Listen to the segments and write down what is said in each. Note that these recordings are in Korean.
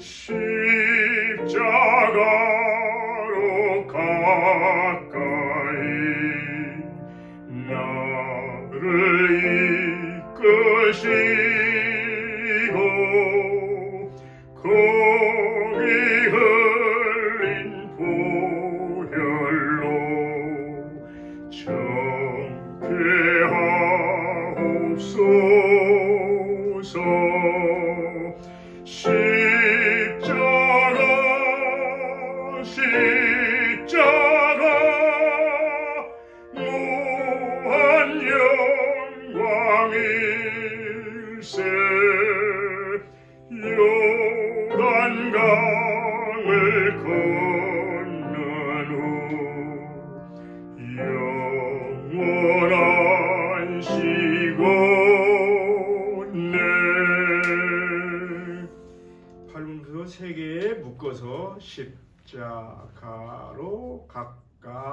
십자가로 가까이 나를 이끄시 요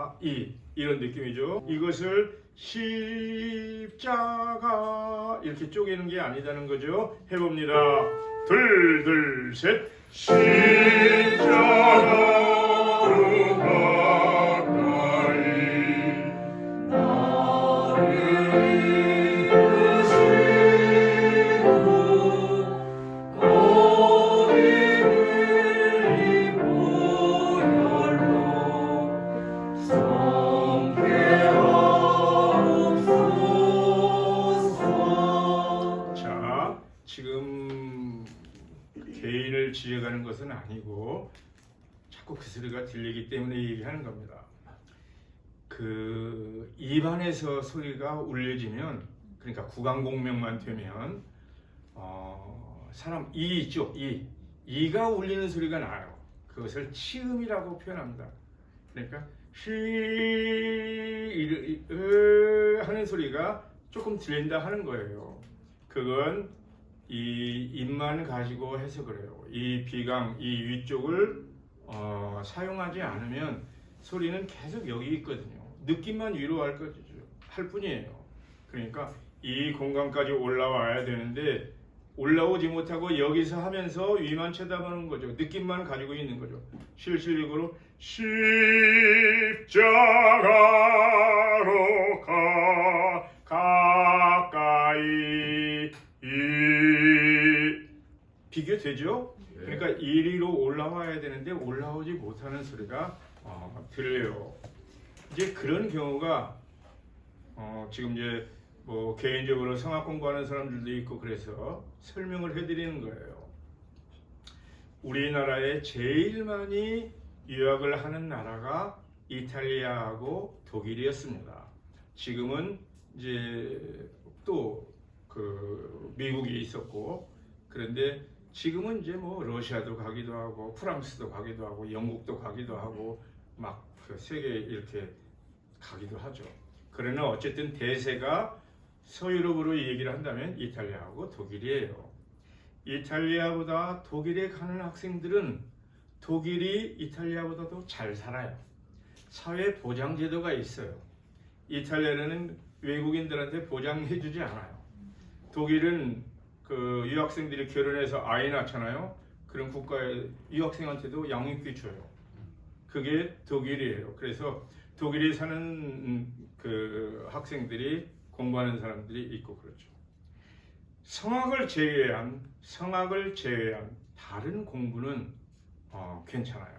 가까이 이런 느낌이죠. 이것을 십자가 이렇게 쪼개는 게 아니다는 거죠. 해봅니다. 둘, 둘, 셋. 십자가로 가 소리가 들리기 때문에 얘기하는 겁니다. 그 입안에서 소리가 울려지면 그러니까 구강공명만 되면 어, 사람 이 있죠 이 이가 울리는 소리가 나요. 그것을 치음이라고 표현합니다. 그러니까 시 이- 으 하는 소리가 조금 들린다 하는 거예요. 그건 이 입만 가지고 해서 그래요. 이 비강, 이 위쪽을 어, 사용하지 않으면 소리는 계속 여기 있거든요. 느낌만 위로 할, 거죠, 할 뿐이에요. 그러니까 이 공간까지 올라와야 되는데 올라오지 못하고 여기서 하면서 위만 쳐다보는 거죠. 느낌만 가지고 있는 거죠. 실실력으로 십자가 소리가 어, 들려요. 이제 그런 경우가 어, 지금 이제 뭐 개인적으로 성악 공부하는 사람들도 있고 그래서 설명을 해드리는 거예요. 우리나라에 제일 많이 유학을 하는 나라가 이탈리아하고 독일이었습니다. 지금은 이제 또 그 미국이 있었고 그런데 지금은 이제 뭐 러시아도 가기도 하고 프랑스도 가기도 하고 영국도 가기도 하고 막그 세계 이렇게 가기도 하죠. 그러나 어쨌든 대세가 서유럽으로 얘기를 한다면 이탈리아하고 독일이에요. 이탈리아보다 독일에 가는 학생들은 독일이 이탈리아보다도 잘 살아요. 사회 보장 제도가 있어요. 이탈리아는 외국인들한테 보장해주지 않아요. 독일은 그 유학생들이 결혼해서 아이 낳잖아요. 그런 국가의 유학생한테도 양육비 줘요. 그게 독일이에요. 그래서 독일에 사는 음, 그 학생들이 공부하는 사람들이 있고 그렇죠. 성악을 제외한 성악을 제외한 다른 공부는 어, 괜찮아요.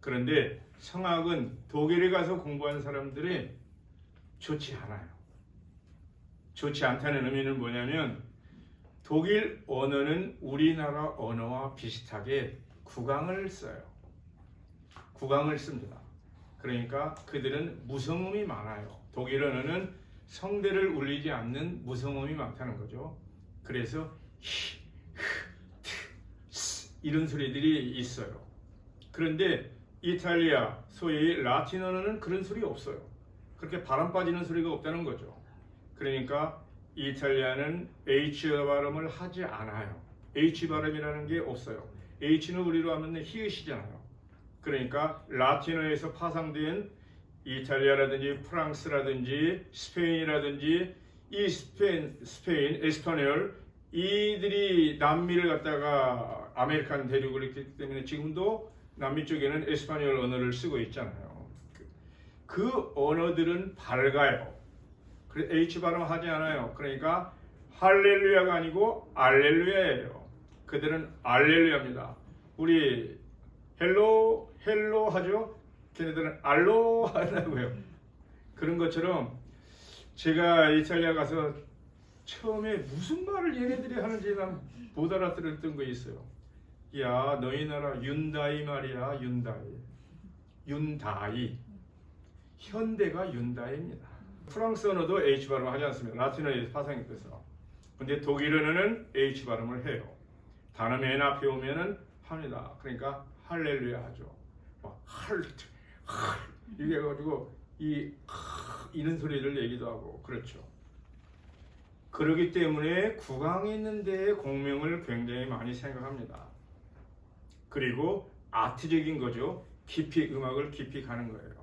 그런데 성악은 독일에 가서 공부한 사람들이 좋지 않아요. 좋지 않다는 의미는 뭐냐면 독일 언어는 우리나라 언어와 비슷하게 구강을 써요. 구강을 씁니다. 그러니까 그들은 무성음이 많아요. 독일 언어는 성대를 울리지 않는 무성음이 많다는 거죠. 그래서 히, 흐, 트, 스 이런 소리들이 있어요. 그런데 이탈리아, 소위 라틴 언어는 그런 소리 없어요. 그렇게 바람 빠지는 소리가 없다는 거죠. 그러니까 이탈리아는 H 발음을 하지 않아요. H 발음이라는 게 없어요. H는 우리로 하면 히읗이잖아요. 그러니까 라틴어에서 파생된 이탈리아라든지 프랑스라든지 스페인이라든지 이 스페인, 스페인, 에스토니얼 이들이 남미를 갖다가 아메리칸 대륙을 있기 때문에 지금도 남미 쪽에는 에스파뇰 언어를 쓰고 있잖아요. 그, 그 언어들은 밝아요. H 발음 하지 않아요. 그러니까 할렐루야가 아니고 알렐루야예요. 그들은 알렐루야입니다. 우리 헬로 헬로 하죠. 걔네들은 알로 하라고요. 그런 것처럼 제가 이탈리아 가서 처음에 무슨 말을 얘네들이 하는지 난 못 알아들었던 거 있어요. 야 너희 나라 윤다이 말이야 윤다이 윤다이 현대가 윤다이입니다. 프랑스 언어도 H 발음 하지 않습니다. 라틴어의 파생이 돼서. 근데 독일 언어는 H 발음을 해요. 단어 맨 앞에 오면은 합니다. 그러니까 할렐루야 하죠. 막 할, 할 이게 해가지고 이 하, 이런 소리를 내기도 하고 그렇죠. 그러기 때문에 국왕이 있는 데에 공명을 굉장히 많이 생각합니다. 그리고 아트적인 거죠. 깊이 음악을 깊이 가는 거예요.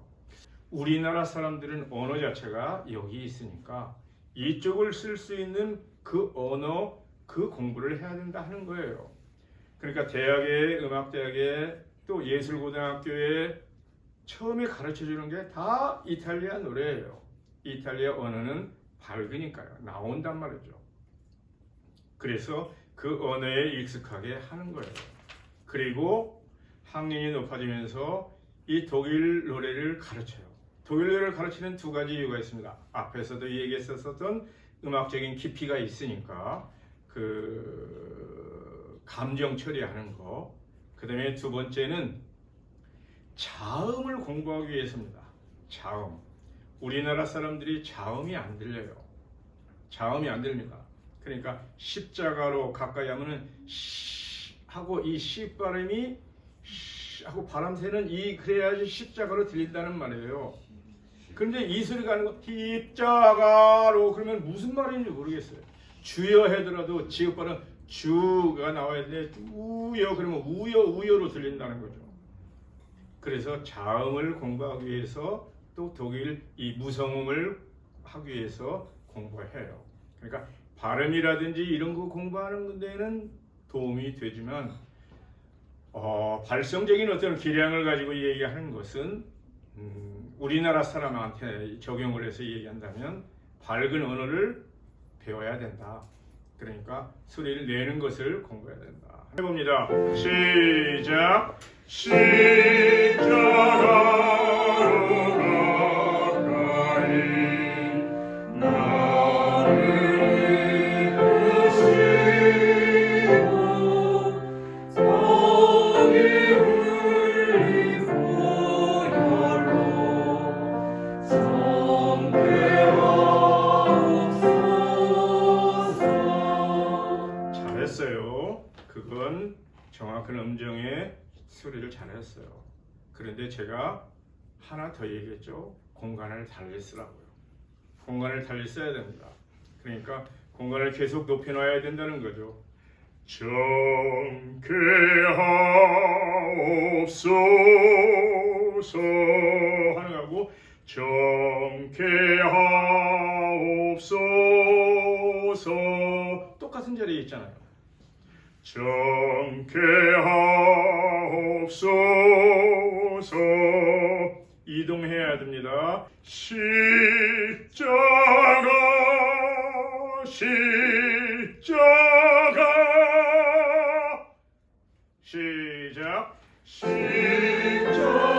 우리나라 사람들은 언어 자체가 여기 있으니까 이쪽을 쓸 수 있는 그 언어 그 공부를 해야 된다 하는 거예요. 그러니까 대학에 음악 대학에 또 예술 고등학교에 처음에 가르쳐 주는 게 다 이탈리아 노래예요. 이탈리아 언어는 밝으니까요. 나온단 말이죠. 그래서 그 언어에 익숙하게 하는 거예요. 그리고 학년이 높아지면서 이 독일 노래를 가르쳐요. 노래를 가르치는 두 가지 이유가 있습니다. 앞에서도 얘기했었던 음악적인 깊이가 있으니까 그 감정 처리하는 거. 그다음에 두 번째는 자음을 공부하기 위해서입니다. 자음. 우리나라 사람들이 자음이 안 들려요. 자음이 안 들립니다. 그러니까 십자가로 가까이 하면은 시 하고 이 시 발음이 시 하고 바람 새는 이 그래야지 십자가로 들린다는 말이에요. 근데 이 소리가 하는 거 십자가로 그러면 무슨 말인지 모르겠어요. 주여 해더라도 지읒 발음 주가 나와야 되는데 우여 그러면 우여 우여로 들린다는 거죠. 그래서 자음을 공부하기 위해서 또 독일 이 무성음을 하기 위해서 공부해요. 그러니까 발음이라든지 이런 거 공부하는 데는 도움이 되지만 어, 발성적인 어떤 기량을 가지고 얘기하는 것은 음, 우리나라 사람한테 적용을 해서 얘기한다면 밝은 언어를 배워야 된다. 그러니까 소리를 내는 것을 공부해야 된다. 해봅니다. 시작. 십자 그건 정확한 음정의 소리를 잘했어요. 그런데 제가 하나 더 얘기했죠. 공간을 달리 쓰라고요. 공간을 달리 써야 됩니다. 그러니까 공간을 계속 높여 놔야 된다는 거죠. 정쾌하옵소서 하는 거하고 정쾌하옵소서 똑같은 자리에 있잖아요. 정쾌하옵소서. 이동해야 됩니다. 십자가 십자가. 시작. 십자가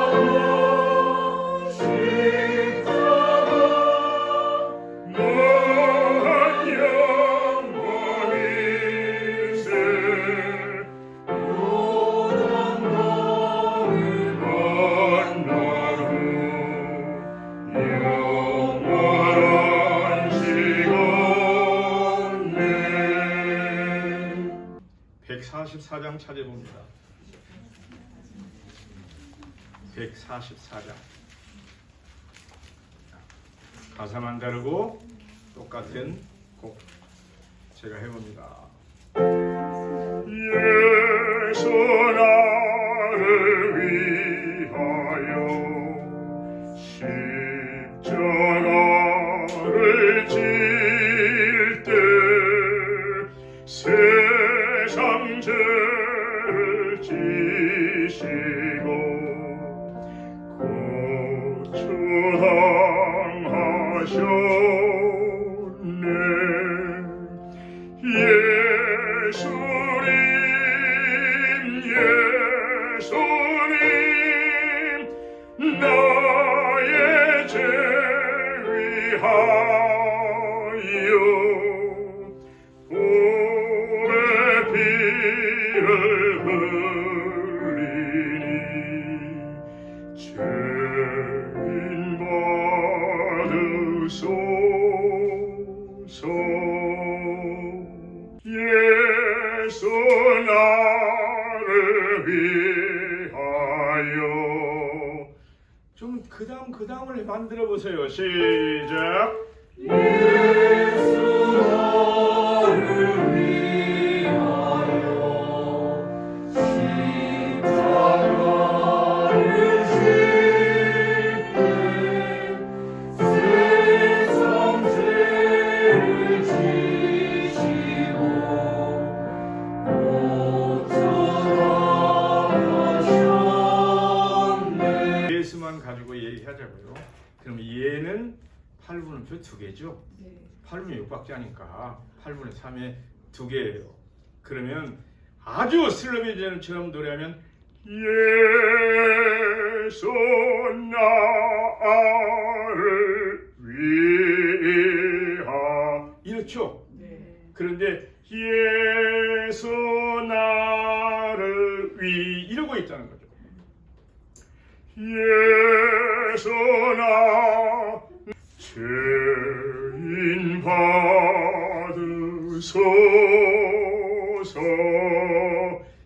144장 찾아봅니다. 144장 가사만 다르고 똑같은 곡 제가 해봅니다. 예 show. 시작. 가지고 얘기하자고요 8분음표 두 개죠 8분의 6밖에 하니까 8분의 3에 두 개예요. 그러면 아주 슬로비전처럼 노래하면 예수 나를 위하 이렇죠. 그런데 예수 나를 위 이러고 있다는 거죠. 예수 나